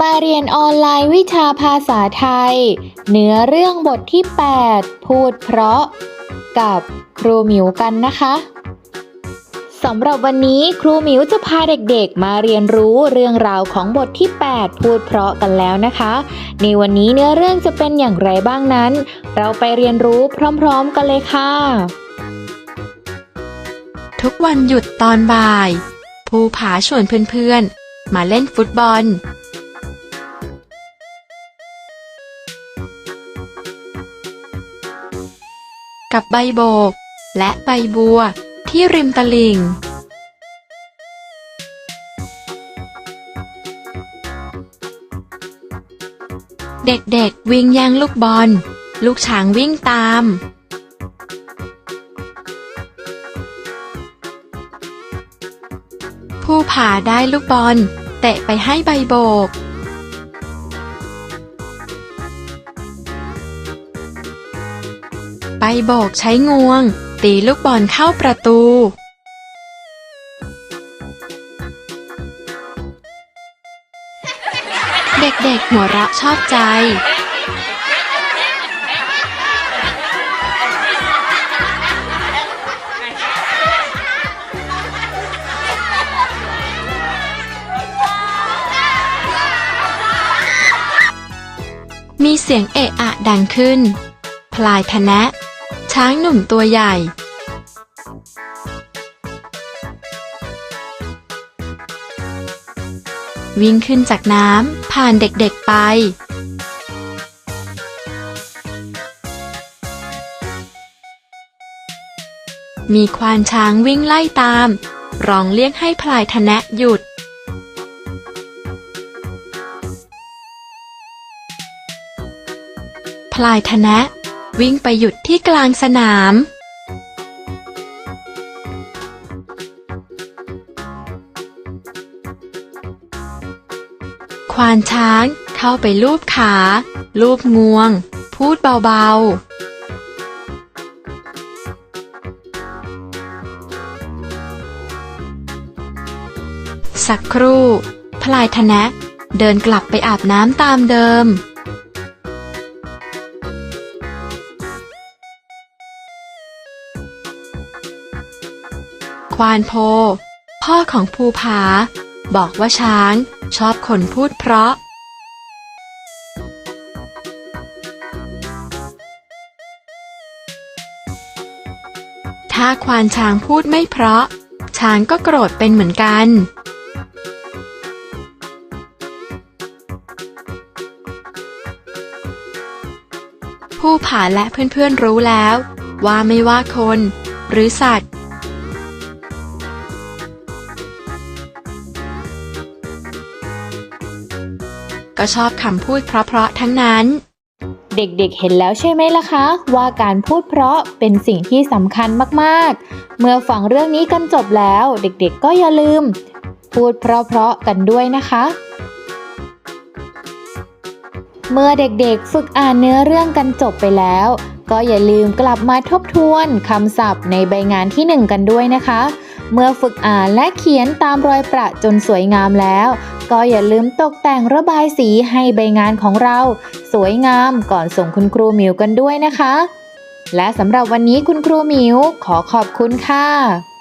มาเรียนออนไลน์วิชาภาษาไทย เนื้อเรื่องบทที่ 8 พูดเพราะ กับครูหมิวกันนะคะสำหรับวันนี้ครูหมิวจะพาเด็กๆ มาเรียนรู้เรื่องราวของบทที่ 8 พูดเพราะกันแล้วนะคะ ในวันนี้เนื้อเรื่องจะเป็นอย่างไรบ้างนั้น เราไปเรียนรู้พร้อมๆกันเลยค่ะ ทุกวันหยุดตอนบ่าย ภูผาชวนเพื่อนๆ มาเล่นฟุตบอล กับใบโบก และใบบัวที่ริมตลิ่ง เด็กๆวิ่งแย่งลูกบอล ลูกช้างวิ่งตาม ผู้ผาได้ลูกบอล เตะไปให้ใบโบก ใบโบกใช้งวง ตีลูกบอลเข้าประตู เด็กๆหัวเราะชอบใจ มีเสียงเอะอะดังขึ้น พลายทะนะ ช้างหนุ่มตัวใหญ่ วิ่งขึ้นจากน้ำผ่านเด็กๆไป มีควานช้างวิ่งไล่ตาม ร้องเรียกให้พลายทะแนะหยุดพลายทะแนะ วิ่งไปหยุดที่กลางสนาม ควานช้างเข้าไปลูบขา ลูบงวง พูดเบาๆสักครู่ พลายทนะ เดินกลับไปอาบน้ำตามเดิม ควานโพ พ่อของภูผา บอกว่าช้างชอบคนพูดเพราะ ถ้าควานช้างพูดไม่เพราะ ช้างก็โกรธเป็นเหมือนกันผู้ผาและเพื่อนๆรู้แล้ว ว่าไม่ว่าคน หรือสัตว์ ก็ชอบคำพูดเพราะๆทั้งนั้น เด็กๆเห็นแล้วใช่ไหมล่ะคะ ว่าการพูดเพราะเป็นสิ่งที่สำคัญมากๆ เมื่อฟังเรื่องนี้กันจบแล้ว เด็กๆก็อย่าลืม พูดเพราะๆกันด้วยนะคะ เมื่อเด็กๆฝึกอ่านเนื้อเรื่องกันจบไปแล้ว ก็อย่าลืมกลับมาทบทวนคำศัพท์ในใบงานที่หนึ่งกันด้วยนะคะ เมื่อฝึกอ่านและเขียนตามรอยประจนสวยงามแล้ว ก็อย่าลืมตกแต่งระบายสีให้ใบงานของเรา สวยงามก่อนส่งคุณครูหมิวกันด้วยนะคะ และสำหรับวันนี้คุณครูหมิวขอขอบคุณค่ะ